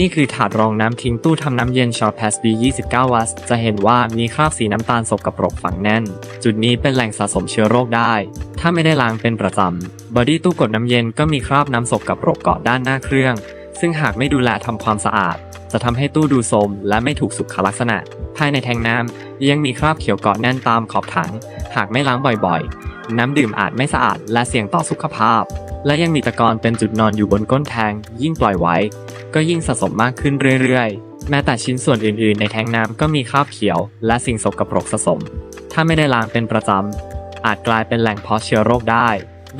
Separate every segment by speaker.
Speaker 1: นี่คือถาดรองน้ำทิ้งตู้ทำน้ำเย็นชอร์แพสบี29 วัตต์จะเห็นว่ามีคราบสีน้ำตาลสกปรกฝังแน่น จุดนี้เป็นแหล่งสะสมเชื้อโรคได้ ถ้าไม่ได้ล้างเป็นประจำบอดี้ตู้กดน้ำเย็นก็มีคราบน้ำสกปรกเกาะด้านหน้าเครื่อง ซึ่งหากไม่ดูแลทำความสะอาด จะทำให้ตู้ดูโทรมและไม่ถูกสุขลักษณะ ภายในแทงน้ำยังมีคราบเขียวเกาะแน่นตามขอบถัง หากไม่ล้างบ่อยๆ น้ำดื่มอาจไม่สะอาดและเสี่ยงต่อสุขภาพ และยังมีตะกอนเป็นจุดนอนอยู่บนก้นแทง ยิ่งปล่อยไว้ ก็ยิ่งสะสมมากขึ้นเรื่อยๆ แม้แต่ชิ้นส่วนอื่นๆ ในแทงน้ำก็มีคราบเขียว และสิ่งสกปรกสะสม ถ้าไม่ได้ล้างเป็นประจำอาจกลายเป็นแหล่งเพาะเชื้อโรคได้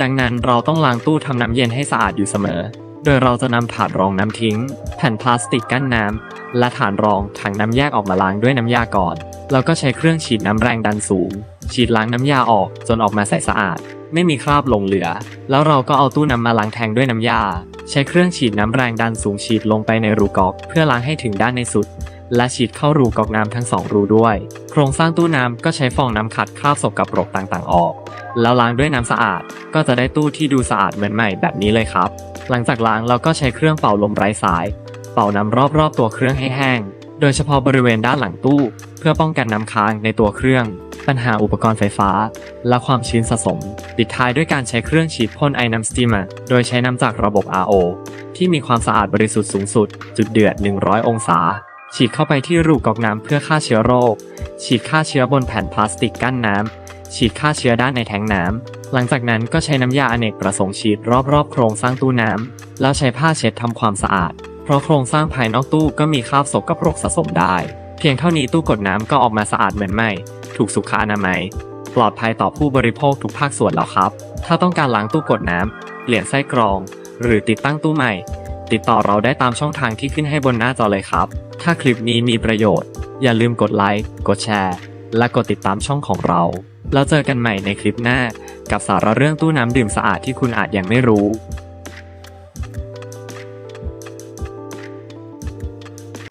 Speaker 1: ดังนั้นเราต้องล้างตู้ทำน้ำเย็นให้สะอาดอยู่เสมอ โดยเราจะนำถาดรองน้ำทิ้ง แผ่นพลาสติกกั้นน้ำและฐานรองถังน้ำแยกออกมาล้างด้วยน้ำยาก่อน แล้วก็ใช้เครื่องฉีดน้ำแรงดันสูง ฉีดล้างน้ำยาออกจนออกมาใสสะอาด ไม่มีคราบหลงเหลือ แล้วเราก็เอาตู้น้ำมาล้างแทงด้วยน้ำยา ใช้เครื่องฉีดน้ำแรงดันสูงฉีดลงไปในรูก๊อก เพื่อล้างให้ถึงด้านในสุด และฉีดเข้ารูก๊อกน้ำทั้งสองรูด้วย โครงสร้างตู้น้ำก็ใช้ฟองน้ำขัดคราบสกปรกต่างๆ ออก แล้วล้างด้วยน้ำสะอาด ก็จะได้ตู้ที่ดูสะอาดเหมือนใหม่แบบนี้เลยครับ หลังจากล้างเราก็ใช้เครื่องเป่าลมไร้สาย เป่าน้ำรอบๆตัวเครื่องให้แห้ง โดยเฉพาะบริเวณด้านหลังตู้ เพื่อป้องกันน้ำค้างในตัวเครื่อง ปัญหาอุปกรณ์ไฟฟ้า และความชื้นสะสม ปิดท้ายด้วยการใช้เครื่องฉีดพ่นไอน้ำสตีมร์โดยใช้น้ำจากระบบ RO ที่มีความสะอาดบริสุทธิ์สูงสุด จุดเดือด 100 องศา ฉีดเข้าไปที่รูกอกน้ำเพื่อฆ่าเชื้อโรค ฉีดฆ่าเชื้อบนแผ่นพลาสติกกั้นน้ำ ฉีดฆ่าเชื้อด้านในแทงน้ำ หลังจากนั้นก็ใช้น้ำยาอเนกประสงค์ฉีดรอบๆ โครงสร้างตู้น้ำ แล้วใช้ผ้าเช็ดทำความสะอาด เพราะโครงสร้างภายนอกตู้ก็มีคราบสกปรกสะสมได้ เพียงเท่านี้ตู้กดน้ำก็ออกมาสะอาดเหมือนใหม่ ถูกสุขอนามัย ปลอดภัยต่อผู้บริโภคทุกภาคส่วนแล้วครับ ถ้าต้องการล้างตู้กดน้ำเปลี่ยนไส้กรอง หรือติดตั้งตู้ใหม่ ติดต่อเราได้ตามช่องทางที่ขึ้นให้บนหน้าจอเลยครับ ถ้าคลิปนี้มีประโยชน์ อย่าลืมกดไลค์กดแชร์ และกดติดตามช่องของเราแล้วเจอกันใหม่ในคลิปหน้า กับสาระเรื่องตู้น้ำดื่มสะอาดที่คุณอาจยังไม่รู้